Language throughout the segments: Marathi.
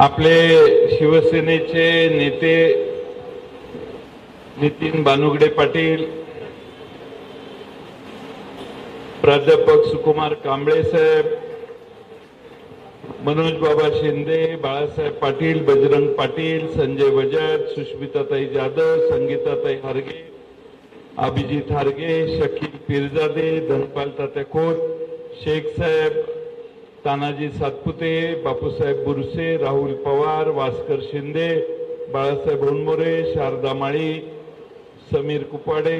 आपले शिवसेनेचे नेते नितीन बानुगडे पाटील प्राध्यापक सुकुमार कांबळे साहेब मनोज बाबा शिंदे बाळासाहेब पाटील बजरंग पाटील संजय बजाज सुष्मिताताई जाधव संगीताताई हारगे अभिजित हारगे शकील पिरजादे धनपाल तात्या खोत शेख साहेब तानाजी सातपुते बापूसाहेब बुरसे राहुल पवार भास्कर शिंदे बाळासाहेब होनमोरे शारदा माळी समीर कुपाडे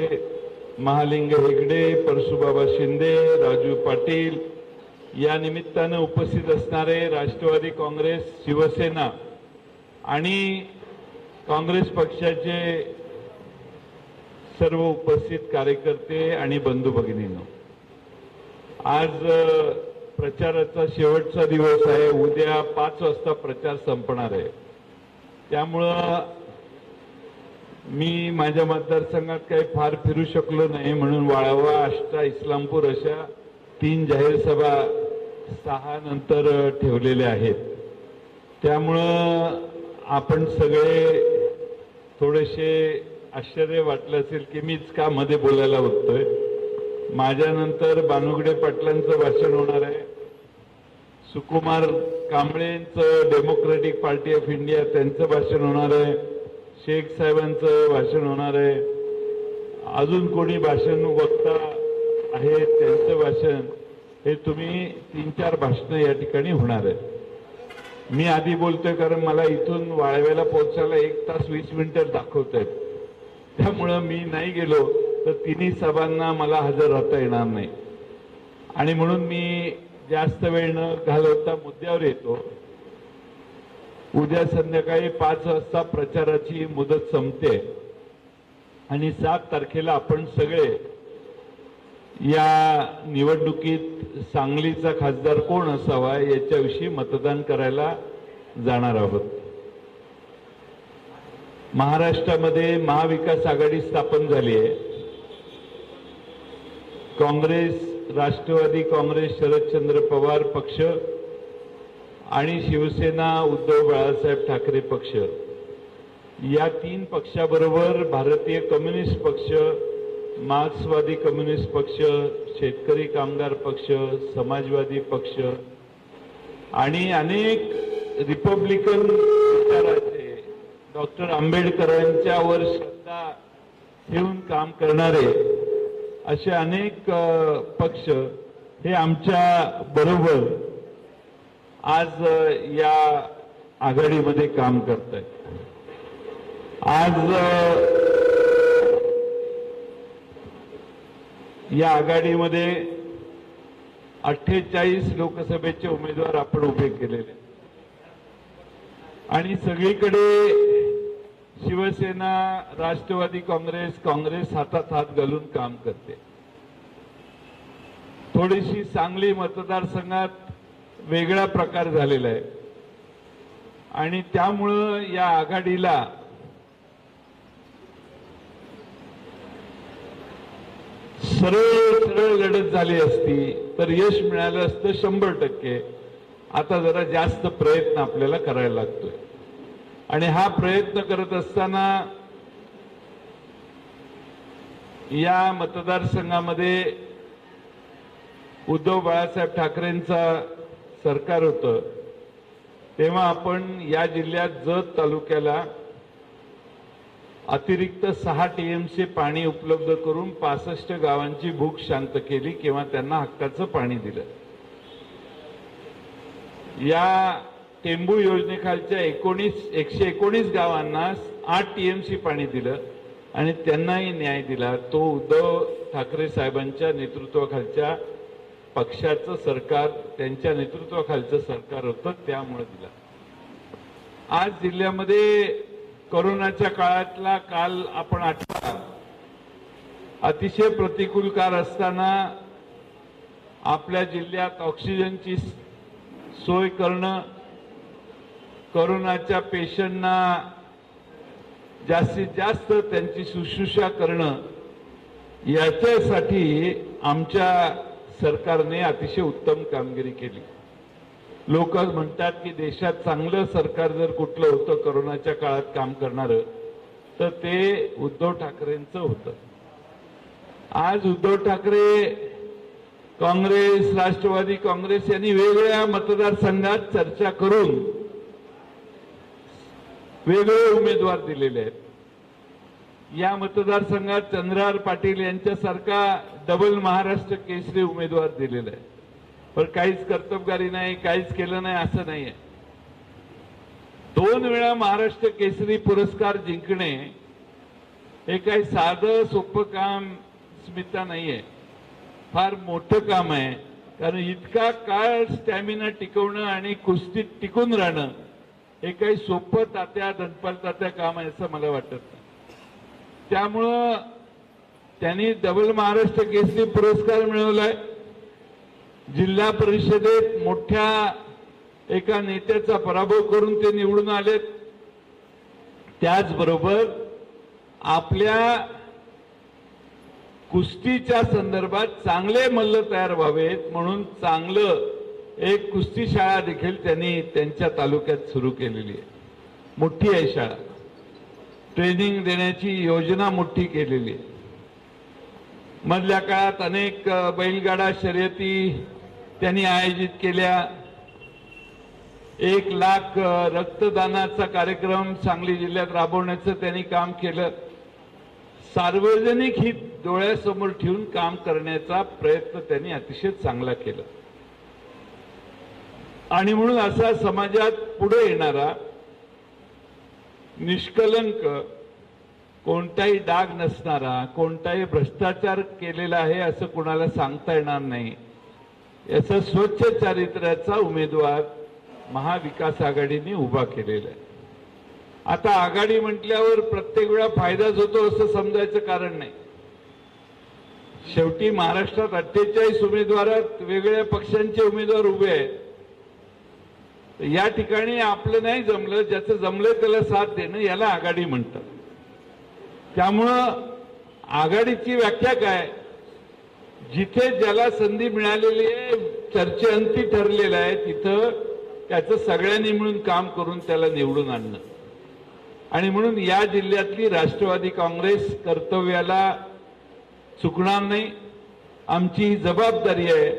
महालिंग हेगडे परशुबाबा शिंदे राजू पाटील. या निमित्तानं उपस्थित असणारे राष्ट्रवादी काँग्रेस शिवसेना आणि काँग्रेस पक्षाचे सर्व उपस्थित कार्यकर्ते आणि बंधू भगिनींनो आज प्रचाराचा शेवटचा दिवस आहे. उद्या पाच वाजता प्रचार संपणार आहे. त्यामुळं मी माझ्या मतदारसंघात काही फार फिरू शकलो नाही म्हणून वाळवा आष्टा इस्लामपूर अशा तीन जाहीर सभा सहा नंतर ठेवलेल्या आहेत. त्यामुळं आपण सगळे थोडेसे आश्चर्य वाटलं असेल की मीच का मध्ये बोलायला बघतोय. माझ्यानंतर बानुगडे पाटलांचं भाषण होणार आहे. सुकुमार कांबळेंचं डेमोक्रेटिक पार्टी ऑफ इंडिया त्यांचं भाषण होणार आहे. शेख साहेबांचं भाषण होणार आहे. अजून कोणी भाषण वक्ता आहेत त्यांचं भाषण हे तुम्ही तीन चार भाषणं या ठिकाणी होणार आहे मी आधी बोलतोय कारण मला इथून वाळव्याला पोहोचायला एक तास वीस मिनिटं दाखवत आहेत. त्यामुळं मी नाही गेलो तर तिन्ही सभांना मला हजर राहता येणार नाही. आणि म्हणून मी जास्त वेळ न घालवता मुद्द्यावर येतो. उद्या संध्याकाळी पाच वाजता प्रचाराची मुदत संपते. आणि सात तारखेला आपण सगळे या निवडणुकीत सांगलीचा खासदार कोण असावा याच्याविषयी मतदान करायला जाणार आहोत. महाराष्ट्रामध्ये महाविकास आघाडी स्थापन झाली आहे. काँग्रेस राष्ट्रवादी काँग्रेस शरदचंद्र पवार पक्ष आणि शिवसेना उद्धव बाळासाहेब ठाकरे पक्ष. या तीन पक्षाबरोबर भारतीय कम्युनिस्ट पक्ष मार्क्सवादी कम्युनिस्ट पक्ष शेतकरी कामगार पक्ष समाजवादी पक्ष आणि अनेक रिपब्लिकन विचाराचे डॉक्टर आंबेडकरांच्यावर श्रद्धा ठेवून काम करणारे असे अनेक पक्ष हे आमच्या बरोबर आज या आघाडीमध्ये काम करत आहेत आज या आघाडीमध्ये अठ्ठेचाळीस लोकसभेचे उमेदवार आपण उभे केलेले. आणि सगळीकडे शिवसेना राष्ट्रवादी काँग्रेस काँग्रेस हातात हात घालून काम करते. थोडीशी सांगली मतदारसंघात वेगळा प्रकार झालेला आहे. आणि त्यामुळं या आघाडीला सरळ सरळ लढत झाली असती तर यश मिळालं असतं शंभर टक्के. आता जरा जास्त प्रयत्न आपल्याला करायला लागतोय. आणि हा प्रयत्न करत असताना या मतदारसंघामध्ये उद्धव बाळासाहेब ठाकरेंचा सरकार होतं. तेव्हा आपण या जिल्ह्यात जत तालुक्याला अतिरिक्त सहा टीएमसी पाणी उपलब्ध करून पासष्ट गावांची भूक शांत केली किंवा त्यांना हक्काचं पाणी दिलं. या टेंबू योजनेखालच्या एकोणीस एकशे एकोणीस गावांना आठ टी एम सी पाणी दिलं आणि त्यांनाही न्याय दिला. तो उद्धव ठाकरे साहेबांच्या नेतृत्वाखालच्या पक्षाचं सरकार त्यांच्या नेतृत्वाखालचं सरकार होतं त्यामुळे दिला. आज जिल्ह्यामध्ये कोरोनाच्या काळातला काल आपण आठवा. अतिशय प्रतिकूल काळ असताना आपल्या जिल्ह्यात ऑक्सिजनची सोय करणं कोरोनाच्या पेशंटना जास्तीत जास्त त्यांची शुश्रूषा करणं याच्यासाठी आमच्या सरकारने अतिशय उत्तम कामगिरी केली. लोक म्हणतात की देशात चांगलं सरकार जर कुठलं होतं करोनाच्या काळात काम करणारं तर ते उद्धव ठाकरेंचं होतं. आज उद्धव ठाकरे काँग्रेस राष्ट्रवादी काँग्रेस यांनी वेगवेगळ्या मतदारसंघात चर्चा करून वेगळे उमेदवार दिलेले आहेत. या मतदारसंघात चंद्रार पाटील यांच्यासारखा डबल महाराष्ट्र केसरी उमेदवार दिलेला आहे. पण काहीच कर्तबगारी नाही काहीच केलं नाही असं नाहीये. दोन वेळा महाराष्ट्र केसरी पुरस्कार जिंकणे हे काही साधं सोपं काम स्मिता नाहीये. फार मोठं काम आहे. कारण इतका काळ स्टॅमिना टिकवणं आणि कुस्तीत टिकून राहणं हे काही सोपं तात्या दनपाल तात्या काम आहे असं मला वाटत नाही. त्यामुळं त्यांनी डबल महाराष्ट्र केसरी पुरस्कार मिळवलाय. जिल्हा परिषदेत मोठ्या एका नेत्याचा पराभव करून ते निवडून आलेत. त्याचबरोबर आपल्या कुस्तीच्या संदर्भात चांगले मल्ल तयार व्हावेत म्हणून चांगलं एक कुस्ती शाळा देखील त्यांनी त्यांच्या तालुक्यात सुरू केलेली आहे. मोठी आहे शाळा. ट्रेनिंग देण्याची योजना मोठी केलेली आहे. मधल्या काळात अनेक बैलगाडा शर्यती त्यांनी आयोजित केल्या. एक लाख रक्तदानाचा कार्यक्रम सांगली जिल्ह्यात राबवण्याचं त्यांनी काम केलं. सार्वजनिक हित डोळ्यासमोर ठेवून काम करण्याचा प्रयत्न त्यांनी अतिशय चांगला केला. आणि म्हणून असा समाजात पुढे येणारा निष्कलंक कोणताही डाग नसणारा कोणताही भ्रष्टाचार केलेला आहे असं कुणाला सांगता येणार नाही. याचा स्वच्छ चारित्र्याचा उमेदवार महाविकास आघाडीने उभा केलेला आहे. आता आघाडी म्हटल्यावर प्रत्येक वेळा फायदाच होतो असं समजायचं कारण नाही. शेवटी महाराष्ट्रात अठ्ठेचाळीस उमेदवारात वेगवेगळ्या पक्षांचे उमेदवार उभे आहेत. या ठिकाणी आपलं नाही जमलं ज्याचं जमलं त्याला साथ देणं याला आघाडी म्हणतात. त्यामुळं आघाडीची व्याख्या काय? जिथे ज्याला संधी मिळालेली आहे चर्चेअंती ठरलेलं आहे तिथं त्याचं सगळ्यांनी मिळून काम करून त्याला निवडून आणणं. आणि म्हणून या जिल्ह्यातली राष्ट्रवादी काँग्रेस कर्तव्याला चुकणार नाही. आमची ही जबाबदारी आहे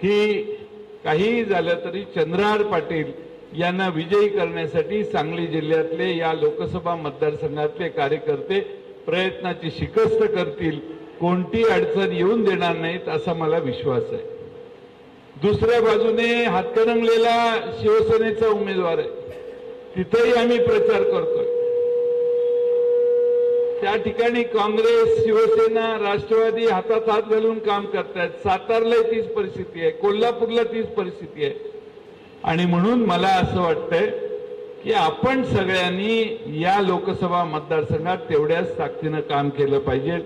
की काहीही झालं तरी चंद्रहार पाटील यांना विजयी करण्यासाठी सांगली जिल्ह्यातले या लोकसभा मतदारसंघातले कार्यकर्ते प्रयत्नाची शिकस्त करतील. कोणती अडचण येऊन देणार नाहीत असा मला विश्वास आहे. दुसऱ्या बाजूने हातकणंगलेला शिवसेनेचा उमेदवार आहे. तिथेही आम्ही प्रचार करतो त्या ठिकाणी काँग्रेस शिवसेना राष्ट्रवादी हातात हात घालून काम करतायत. सातारलाही तीच परिस्थिती आहे. कोल्हापूरला तीच परिस्थिती आहे. आणि म्हणून मला असं वाटतंय की आपण सगळ्यांनी या लोकसभा मतदारसंघात तेवढ्याच ताकदीनं काम केलं पाहिजे.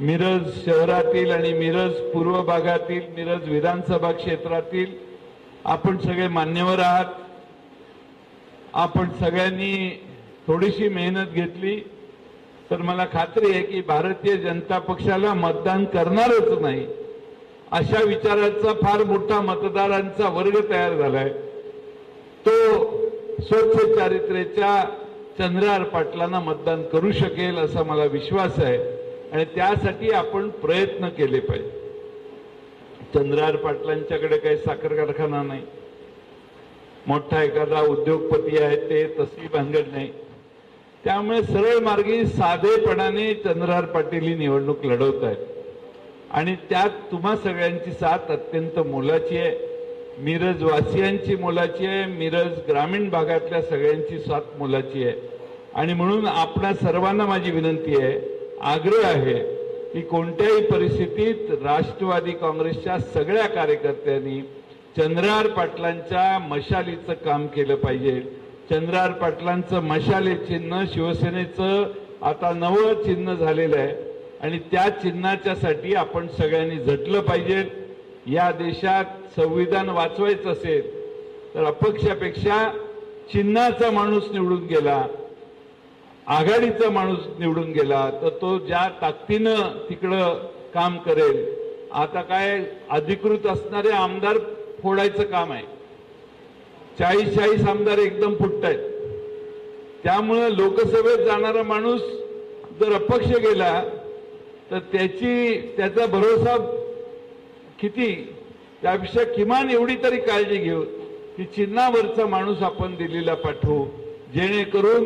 मिरज शहरातील आणि मिरज पूर्व भागातील मिरज विधानसभा क्षेत्रातील आपण सगळे मान्यवर आहात. आपण सगळ्यांनी थोडीशी मेहनत घेतली. तर मला खात्री आहे की भारतीय जनता पक्षाला मतदान करणारच नाही. अशा विचाराचा फार मोठा मतदारांचा वर्ग तयार झालाय. तो स्वच्छ चारित्र्याच्या चंद्रहार पाटलांना मतदान करू शकेल असा मला विश्वास आहे आणि त्यासाठी आपण प्रयत्न केले पाहिजे. चंद्रहार पाटलांच्याकडे काही साखर कारखाना नाही. मोठा एखादा उद्योगपती आहे ते तसली भानगड नाही. त्यामुळे सरळ मार्गी साधेपणाने चंद्रहार पाटील ही निवडणूक लढवत आहेत. आणि त्यात तुम्हा सगळ्यांची साथ अत्यंत मोलाची आहे. मिरज वासियांची मोलाची आहे. मिरज ग्रामीण भागातल्या सगळ्यांची साथ मोलाची आहे. आणि म्हणून आपणा सर्वांना माझी विनंती आहे आग्रह आहे की कोणत्याही परिस्थितीत राष्ट्रवादी काँग्रेसच्या सगळ्या कार्यकर्त्यांनी चंद्रहार पाटलांच्या मशालीचं काम केलं पाहिजे. चंद्रार पाटलांचं मशाले चिन्ह शिवसेनेचं आता नवं चिन्ह झालेलं आहे. आणि त्या चिन्हाच्यासाठी आपण सगळ्यांनी झटलं पाहिजे. या देशात संविधान वाचवायचं असेल तर अपक्षापेक्षा चिन्हाचा माणूस निवडून गेला आघाडीचा माणूस निवडून गेला तर तो ज्या ताकदीनं तिकडं काम करेल आता काय अधिकृत असणारे आमदार फोडायचं काम आहे. चाळीस चाळीस आमदार एकदम फुटतायत त्यामुळं लोकसभेत जाणारा माणूस जर अपक्ष गेला तर त्याची त्याचा भरोसा किती? त्यापेक्षा किमान एवढी तरी काळजी घेऊ की चिन्हावरचा माणूस आपण दिल्लीला पाठवू. जेणेकरून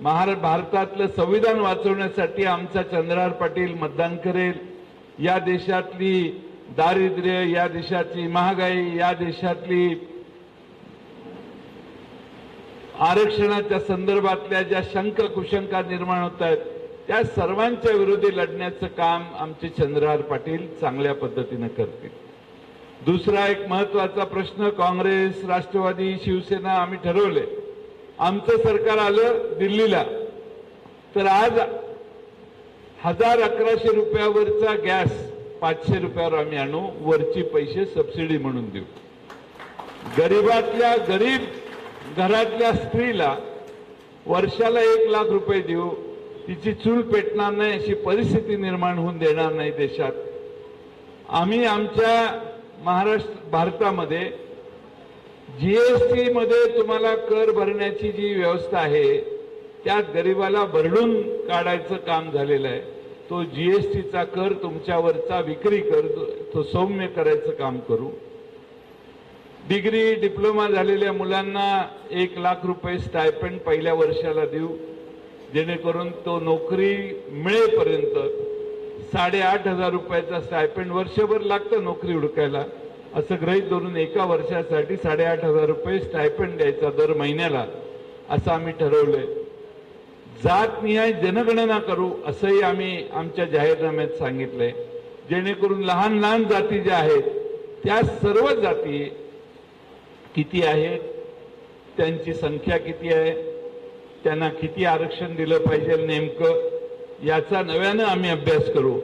महार भारतातलं संविधान वाचवण्यासाठी आमचा चंद्रहार पाटील मतदान करेल. या देशातली दारिद्र्य या देशातली महागाई या देशातली आरक्षणाच्या संदर्भातल्या ज्या शंका कुशंका निर्माण होत आहेत त्या सर्वांच्या विरोधी लढण्याचं काम आमचे चंद्रहार पाटील चांगल्या पद्धतीनं करतील. दुसरा एक महत्त्वाचा प्रश्न काँग्रेस राष्ट्रवादी शिवसेना आम्ही ठरवले. आमचं सरकार आलं दिल्लीला तर आज हजार अकराशे रुपयावरचा गॅस पाचशे रुपयावर आम्ही आणू वरची पैसे सबसिडी म्हणून देऊ. गरीबातल्या गरीब घरातल्या स्त्रीला वर्षाला एक लाख रुपये देऊ तिची चूल पेटणार नाही अशी परिस्थिती निर्माण होऊन देणार नाही देशात. आम्ही आमच्या महाराष्ट्र भारतामध्ये जीएसटी मध्ये तुम्हाला कर भरण्याची जी व्यवस्था आहे त्यात गरिबाला भरडून काढायचं काम झालेलं आहे. तो जीएसटीचा कर तुमच्यावरचा विक्री कर तो सौम्य करायचं काम करू. डिग्री डिप्लोमा झालेल्या मुलांना एक लाख रुपये स्टायपेंड पहिल्या वर्षाला देऊ. जेणेकरून तो नोकरी मिळेपर्यंत साडेआठ हजार रुपयाचा स्टायपेंड वर्षभर लागतं नोकरी हुडकायला. असं गृहीत धरून एका वर्षासाठी साडेआठ हजार रुपये स्टायपेंड द्यायचा दर महिन्याला असं आम्ही ठरवलंय. जातनिहाय जनगणना करू असंही आम्ही आमच्या जाहीरनाम्यात सांगितलंय. जेणेकरून लहान लहान जाती ज्या आहेत त्या सर्व जाती किती आहेत त्यांची संख्या किती आहे त्यांना किती आरक्षण दिलं पाहिजे नेमकं याचा नव्यानं आम्ही अभ्यास करू.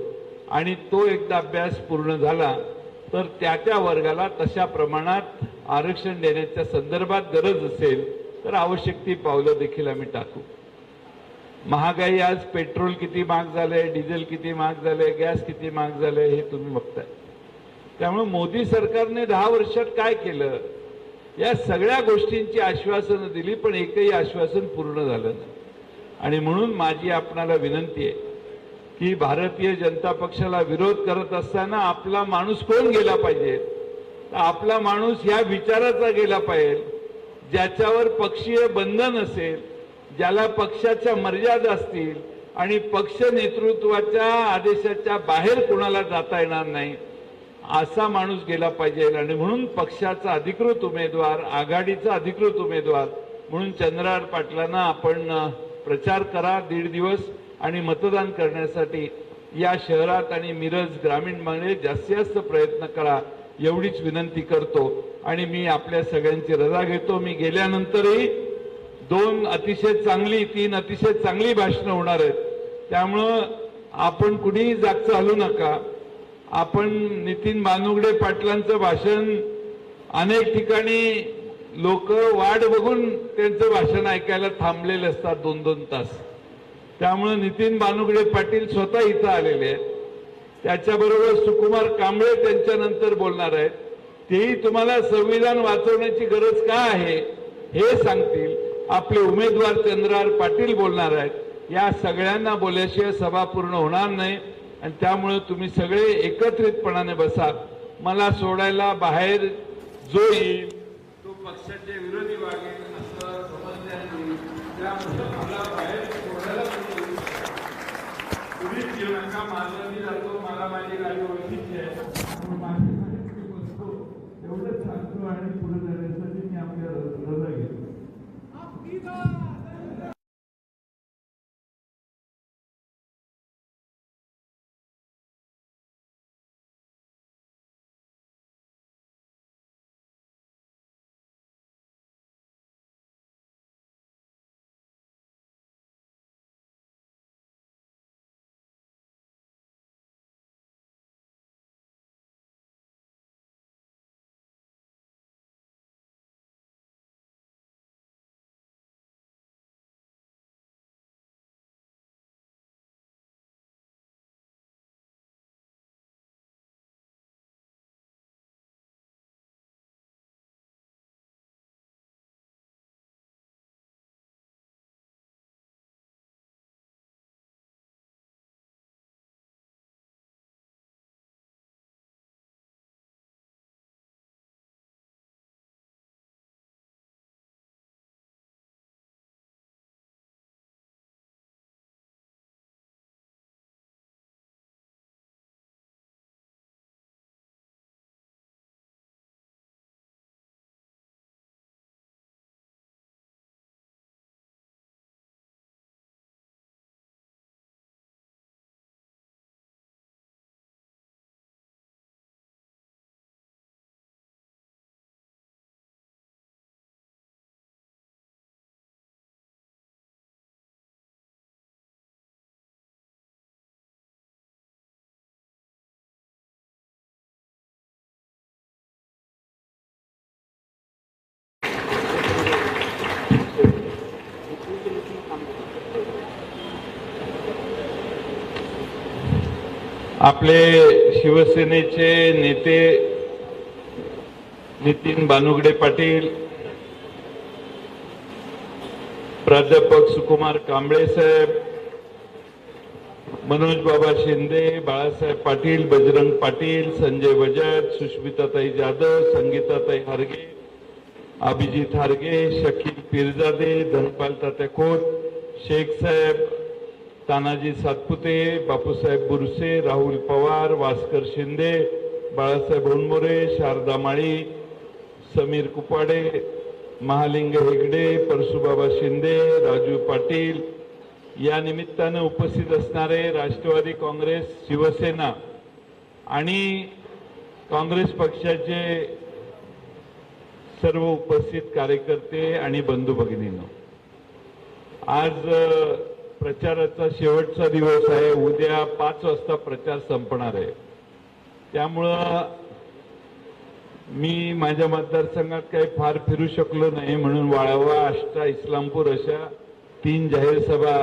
आणि तो एकदा अभ्यास पूर्ण झाला तर त्या त्या वर्गाला तशा प्रमाणात आरक्षण देण्याच्या संदर्भात गरज असेल तर आवश्यक ती पावलं देखील आम्ही टाकू. महागाई आज पेट्रोल किती महाग झालंय डिझेल किती महाग झालंय गॅस किती महाग झालंय हे तुम्ही बघताय. त्यामुळे मोदी सरकारने दहा वर्षात काय केलं? या सगळ्या गोष्टींची आश्वासनं दिली पण एकही आश्वासन पूर्ण झालं नाही. आणि म्हणून माझी आपणाला विनंती आहे की भारतीय जनता पक्षाला विरोध करत असताना आपला माणूस कोण गेला पाहिजे? आपला माणूस या विचाराचा गेला पाहिजे ज्याच्यावर पक्षीय बंधन असेल ज्याला पक्षाच्या मर्यादा असतील आणि पक्ष नेतृत्वाच्या आदेशाच्या बाहेर कोणाला जाता येणार नाही. असा माणूस गेला पाहिजे. आणि म्हणून पक्षाचा अधिकृत उमेदवार आघाडीचा अधिकृत उमेदवार म्हणून चंद्रार पाटलांना आपण प्रचार करा दीड दिवस आणि मतदान करण्यासाठी या शहरात आणि मिरज ग्रामीणमध्ये जास्तीत जास्त प्रयत्न करा एवढीच विनंती करतो. आणि मी आपल्या सगळ्यांची रजा घेतो. मी गेल्यानंतरही दोन अतिशय चांगली तीन अतिशय चांगली भाषणं होणार आहेत. त्यामुळं आपण कुणीही जागचं हलू नका. आपण नितीन बानुगडे पाटलांचं भाषण अनेक ठिकाणी लोक वाट बघून त्यांचं भाषण ऐकायला थांबलेले असतात दोन दोन तास. त्यामुळे नितीन बानुगडे पाटील स्वतः इथं आलेले आहेत. त्याच्याबरोबर सुकुमार कांबळे त्यांच्यानंतर बोलणार आहेत. तेही तुम्हाला संविधान वाचवण्याची गरज का आहे हे सांगतील. आपले उमेदवार चंद्रहार पाटील बोलणार आहेत. या सगळ्यांना बोलल्याशिवाय सभा पूर्ण होणार नाही. आणि त्यामुळं तुम्ही सगळे एकत्रितपणाने बसा मला सोडायला बाहेर जो येईल तो पक्षाचे विरोधी वागेल असं त्यामुळे मला बाहेर सोडायला कोणी येऊ नका. मी जातो मला माझी गाडी ओळखीची आहे. माझी मी बसतो. एवढंच सांगतो आणि पुढे जाण्यासाठी मी आपल्या रजा आपले शिवसेनेचे नेते नितीन बानुगडे पाटील प्राध्यापक सुकुमार कांबळे साहेब मनोज बाबा शिंदे बाळासाहेब पाटील बजरंग पाटील संजय बजाज सुष्मिताताई जाधव संगीताताई हारगे अभिजित हारगे शकील पिरजादे धनपाल तात्या खोत शेख साहेब तानाजी सातपुते बापूसाहेब बुरसे राहुल पवार भास्कर शिंदे बाळासाहेब होनमोरे शारदा माळी समीर कुपाडे महालिंग हेगडे परशुबाबा शिंदे राजू पाटील. या निमित्तानं उपस्थित असणारे राष्ट्रवादी काँग्रेस शिवसेना आणि काँग्रेस पक्षाचे सर्व उपस्थित कार्यकर्ते आणि बंधू भगिनींनो आज प्रचाराचा शेवटचा दिवस आहे. उद्या पाच वाजता प्रचार संपणार आहे. त्यामुळं मी माझ्या मतदारसंघात काही फार फिरू शकलो नाही म्हणून वाळवा आष्टा इस्लामपूर अशा तीन जाहीर सभा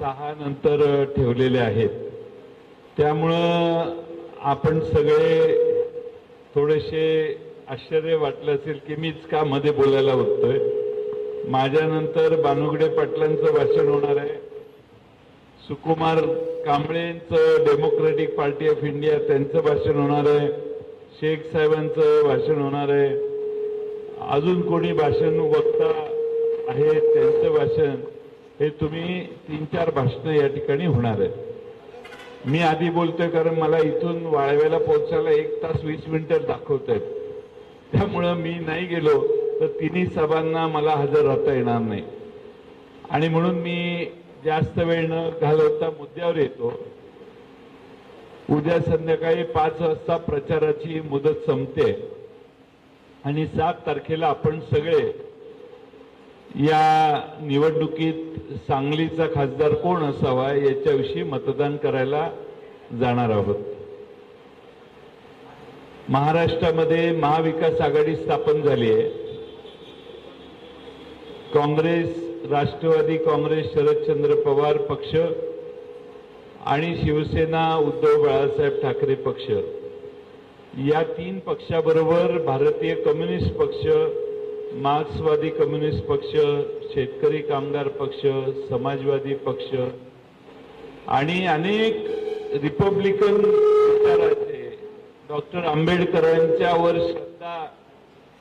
सहा नंतर ठेवलेल्या आहेत. त्यामुळं आपण सगळे थोडेसे आश्चर्य वाटलं असेल की मीच का मध्ये बोलायला होतोय माझ्यानंतर बानुगडे पाटलांचं भाषण होणार आहे. सुकुमार कांबळेंचं डेमोक्रेटिक पार्टी ऑफ इंडिया त्यांचं भाषण होणार आहे. शेख साहेबांचं भाषण होणार आहे. अजून कोणी भाषण वक्ता आहे त्यांचं भाषण हे तुम्ही तीन चार भाषणं या ठिकाणी होणार आहेत. मी आधी बोलतोय कारण मला इथून वाळव्याला पोहोचायला एक तास वीस मिनिटं दाखवत आहेत. त्यामुळं मी नाही गेलो तर तिन्ही सभांना मला हजर राहता येणार नाही. आणि म्हणून मी जास्त वेळ न घालवता मुद्द्यावर येतो. उद्या संध्याकाळी पाच वाजता प्रचाराची मुदत संपते. आणि सात तारखेला आपण सगळे या निवडणुकीत सांगलीचा खासदार कोण असावा याच्याविषयी मतदान करायला जाणार आहोत. महाराष्ट्रामध्ये महाविकास आघाडी स्थापन झाली आहे. काँग्रेस राष्ट्रवादी काँग्रेस शरदचंद्र पवार पक्ष आणि शिवसेना उद्धव बाळासाहेब ठाकरे पक्ष. या तीन पक्षाबरोबर भारतीय कम्युनिस्ट पक्ष मार्क्सवादी कम्युनिस्ट पक्ष शेतकरी कामगार पक्ष समाजवादी पक्ष आणि अनेक रिपब्लिकन विचाराचे डॉक्टर आंबेडकरांच्यावर श्रद्धा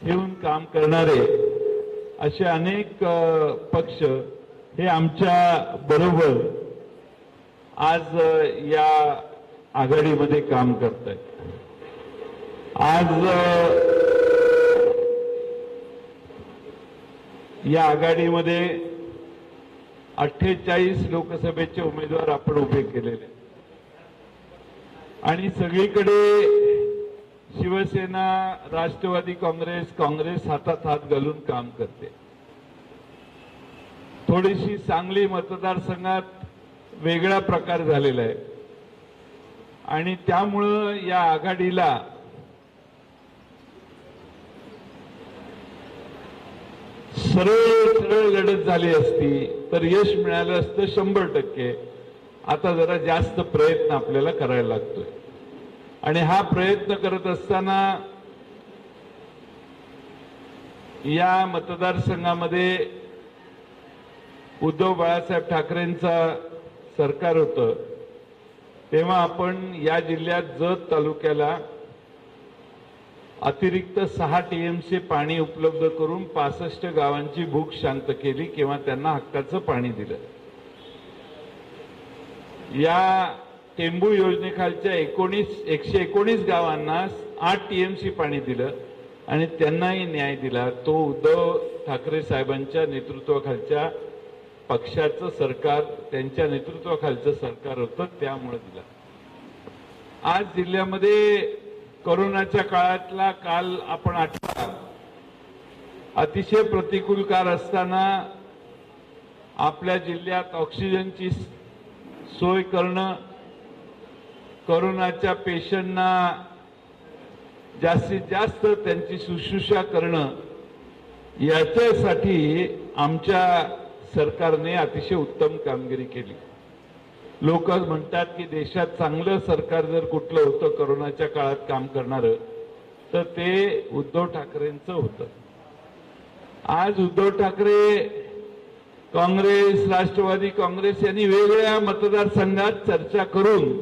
ठेवून काम करणारे असे अनेक पक्ष हे आमच्या बरोबर आज या आघाडीमध्ये काम करत आहेत आज या आघाडीमध्ये अठ्ठेचाळीस लोकसभेचे उमेदवार आपण उभे केलेले आणि सगळीकडे शिवसेना राष्ट्रवादी काँग्रेस काँग्रेस हातात हात घालून काम करते. थोडीशी सांगली मतदारसंघात वेगळा प्रकार झालेला आहे. आणि त्यामुळं या आघाडीला सरळ सरळ लढत झाली असती तर यश मिळालं असतं शंभर टक्के. आता जरा जास्त प्रयत्न आपल्याला करायला लागतोय. आणि हा प्रयत्न करत असताना या मतदारसंघामध्ये उद्धव बाळासाहेब ठाकरेंचा सरकार होतं. तेव्हा आपण या जिल्ह्यात जत तालुक्याला अतिरिक्त सहा टीएमसी पाणी उपलब्ध करून पासष्ट गावांची भूक शांत केली किंवा त्यांना हक्काचं पाणी दिलं. या टेंबू योजनेखालच्या एकोणीस एकशे एकोणीस गावांना आठ टी एम सी पाणी दिलं आणि त्यांनाही न्याय दिला. तो उद्धव ठाकरे साहेबांच्या नेतृत्वाखालच्या पक्षाचं सरकार त्यांच्या नेतृत्वाखालचं सरकार होतं त्यामुळे दिलं. आज जिल्ह्यामध्ये कोरोनाच्या काळातला काल आपण आठवा. अतिशय प्रतिकूल काळ असताना आपल्या जिल्ह्यात ऑक्सिजनची सोय करणं कोरोनाच्या पेशंटना जास्तीत जास्त त्यांची शुश्रूषा करणं याच्यासाठी आमच्या सरकारने अतिशय उत्तम कामगिरी केली. लोक म्हणतात की देशात चांगलं सरकार जर कुठलं होतं करोनाच्या काळात काम करणारं तर ते उद्धव ठाकरेंचं होतं. आज उद्धव ठाकरे काँग्रेस राष्ट्रवादी काँग्रेस यांनी वेगवेगळ्या मतदारसंघात चर्चा करून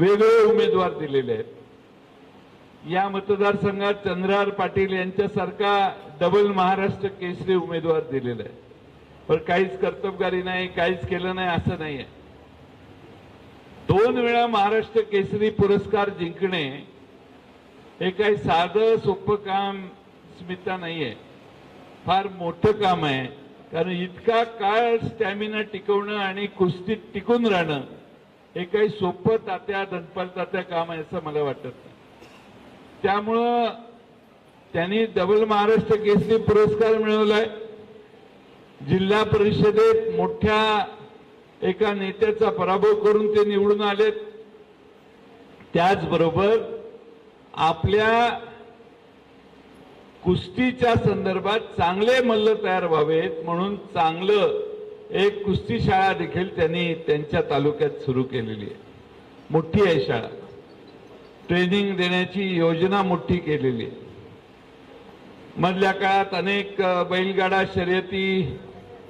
वेगळे उमेदवार दिलेले आहेत. या मतदारसंघात चंद्रार पाटील यांच्यासारखा डबल महाराष्ट्र केसरी उमेदवार दिलेला आहे. पण काहीच कर्तबगारी नाही काहीच केलं नाही असं नाही आहे दोन वेळा महाराष्ट्र केसरी पुरस्कार जिंकणे हे काही साधं सोपं काम स्मिता नाहीये. फार मोठं काम आहे. कारण इतका काळ स्टॅमिना टिकवणं आणि कुस्तीत टिकून राहणं हे काही सोपं तात्या धनपाल तात्या काम आहे असं मला वाटत नाही. त्यामुळं त्यांनी डबल महाराष्ट्र केसरी पुरस्कार मिळवलाय. जिल्हा परिषदेत मोठ्या एका नेत्याचा पराभव करून ते निवडून आलेत. त्याचबरोबर आपल्या कुस्तीच्या संदर्भात चांगले मल्ल तयार व्हावेत म्हणून चांगलं एक कुस्ती शाळा देखील त्यांनी त्यांच्या तालुक्यात सुरू केलेली आहे. मोठी आहे शाळा. ट्रेनिंग देण्याची योजना मोठी केलेली आहे. मधल्या काळात अनेक बैलगाडा शर्यती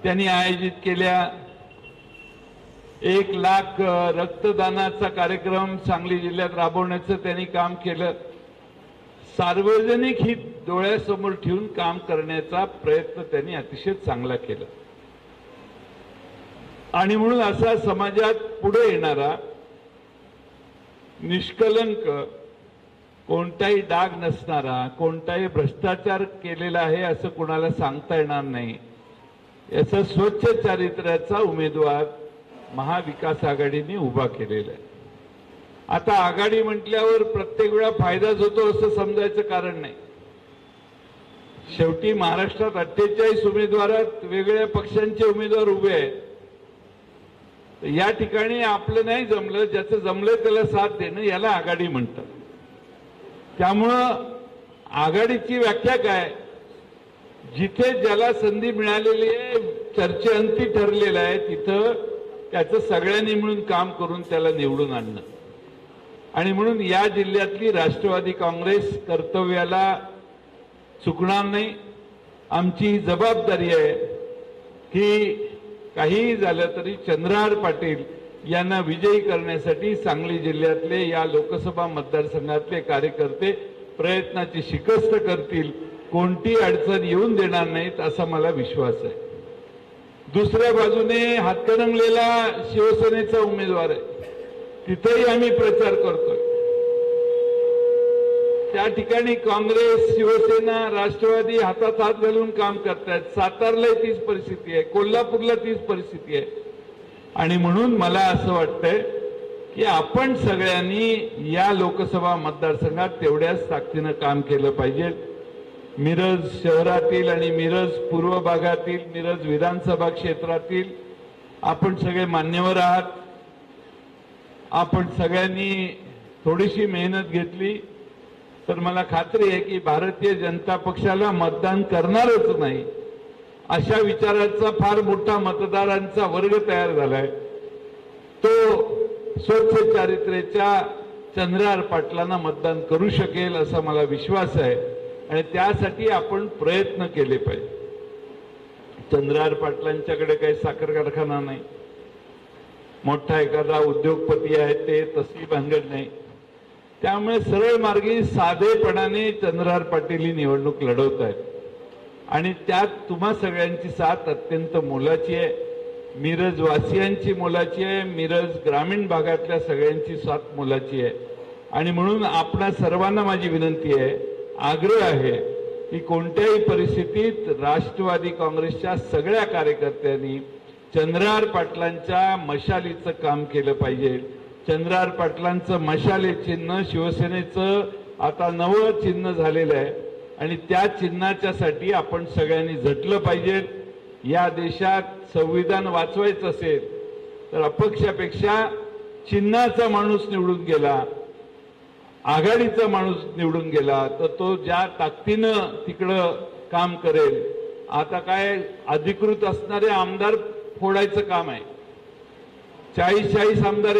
त्यांनी आयोजित केल्या. एक लाख रक्तदानाचा कार्यक्रम सांगली जिल्ह्यात राबवण्याचं त्यांनी काम केलं. सार्वजनिक हित डोळ्यासमोर ठेवून काम करण्याचा प्रयत्न त्यांनी अतिशय चांगला केला. आणि म्हणून असा समाजात पुढे येणारा निष्कलंक कोणताही डाग नसणारा कोणताही भ्रष्टाचार केलेला आहे असं कोणाला सांगता येणार नाही. याचा स्वच्छ चारित्र्याचा उमेदवार महाविकास आघाडीने उभा केलेला आहे. आता आघाडी म्हटल्यावर प्रत्येक वेळा फायदाच होतो असं समजायचं कारण नाही. शेवटी महाराष्ट्रात अठ्ठेचाळीस उमेदवारात वेगवेगळ्या पक्षांचे उमेदवार उभे आहेत. या ठिकाणी आपलं नाही जमलं ज्याचं जमलं त्याला साथ देणं याला आघाडी म्हणतात. त्यामुळं आघाडीची व्याख्या काय? जिथे ज्याला संधी मिळालेली आहे चर्चेअंती ठरलेलं आहे तिथं त्याचं सगळ्यांनी मिळून काम करून त्याला निवडून आणणं. आणि म्हणून या जिल्ह्यातली राष्ट्रवादी काँग्रेस कर्तव्याला चुकणार नाही. आमची जबाबदारी आहे की काहीही झालं तरी चंद्रहार पाटील यांना विजयी करण्यासाठी सांगली जिल्ह्यातले या लोकसभा मतदारसंघातले कार्यकर्ते प्रयत्नाची शिकस्त करतील. कोणती अडचण येऊन देणार नाहीत असा मला विश्वास आहे. दुसऱ्या बाजूने हातकणंगलेला शिवसेनेचा उमेदवार आहे. तिथेही आम्ही प्रचार करतोय. त्या ठिकाणी काँग्रेस शिवसेना राष्ट्रवादी हातात हात घालून काम करतायत. सातारला तीच परिस्थिती आहे कोल्हापूरला तीच परिस्थिती आहे. आणि म्हणून मला असं वाटतंय की आपण सगळ्यांनी या लोकसभा मतदारसंघात तेवढ्याच ताकदीनं काम केलं पाहिजे. मिरज शहरातील आणि मिरज पूर्व भागातील मिरज विधानसभा क्षेत्रातील आपण सगळे मान्यवर आहात. आपण सगळ्यांनी थोडीशी मेहनत घेतली. तर मला खात्री आहे की भारतीय जनता पक्षाला मतदान करणारच नाही. अशा विचाराचा फार मोठा मतदारांचा वर्ग तयार झालाय. तो स्वच्छ चारित्र्याच्या चंद्रहार पाटलांना मतदान करू शकेल असा मला विश्वास आहे आणि त्यासाठी आपण प्रयत्न केले पाहिजे. चंद्रहार पाटलांच्याकडे काही साखर कारखाना नाही. मोठा एखादा उद्योगपती आहे ते तसली भानगड नाही. त्यामुळे सरळ मार्गी साधेपणाने चंद्रहार पाटील ही निवडणूक लढवत आहेत. आणि त्यात तुम्हा सगळ्यांची साथ अत्यंत मोलाची आहे. मिरज वासियांची मोलाची आहे. मिरज ग्रामीण भागातल्या सगळ्यांची साथ मोलाची आहे. आणि म्हणून आपणा सर्वांना माझी विनंती आहे आग्रह आहे की कोणत्याही परिस्थितीत राष्ट्रवादी काँग्रेसच्या सगळ्या कार्यकर्त्यांनी चंद्रहार पाटलांच्या मशालीचं काम केलं पाहिजे. चंद्रार पाटलांचं मशाले चिन्ह शिवसेनेचं आता नवं चिन्ह झालेलं आहे. आणि त्या चिन्हाच्यासाठी आपण सगळ्यांनी झटलं पाहिजे. या देशात संविधान वाचवायचं असेल तर अपक्षापेक्षा चिन्हाचा माणूस निवडून गेला आघाडीचा माणूस निवडून गेला तर तो ज्या ताकदीनं तिकडं काम करेल आता काय अधिकृत असणारे आमदार फोडायचं काम आहे. चाळीस चाळीस आमदार एक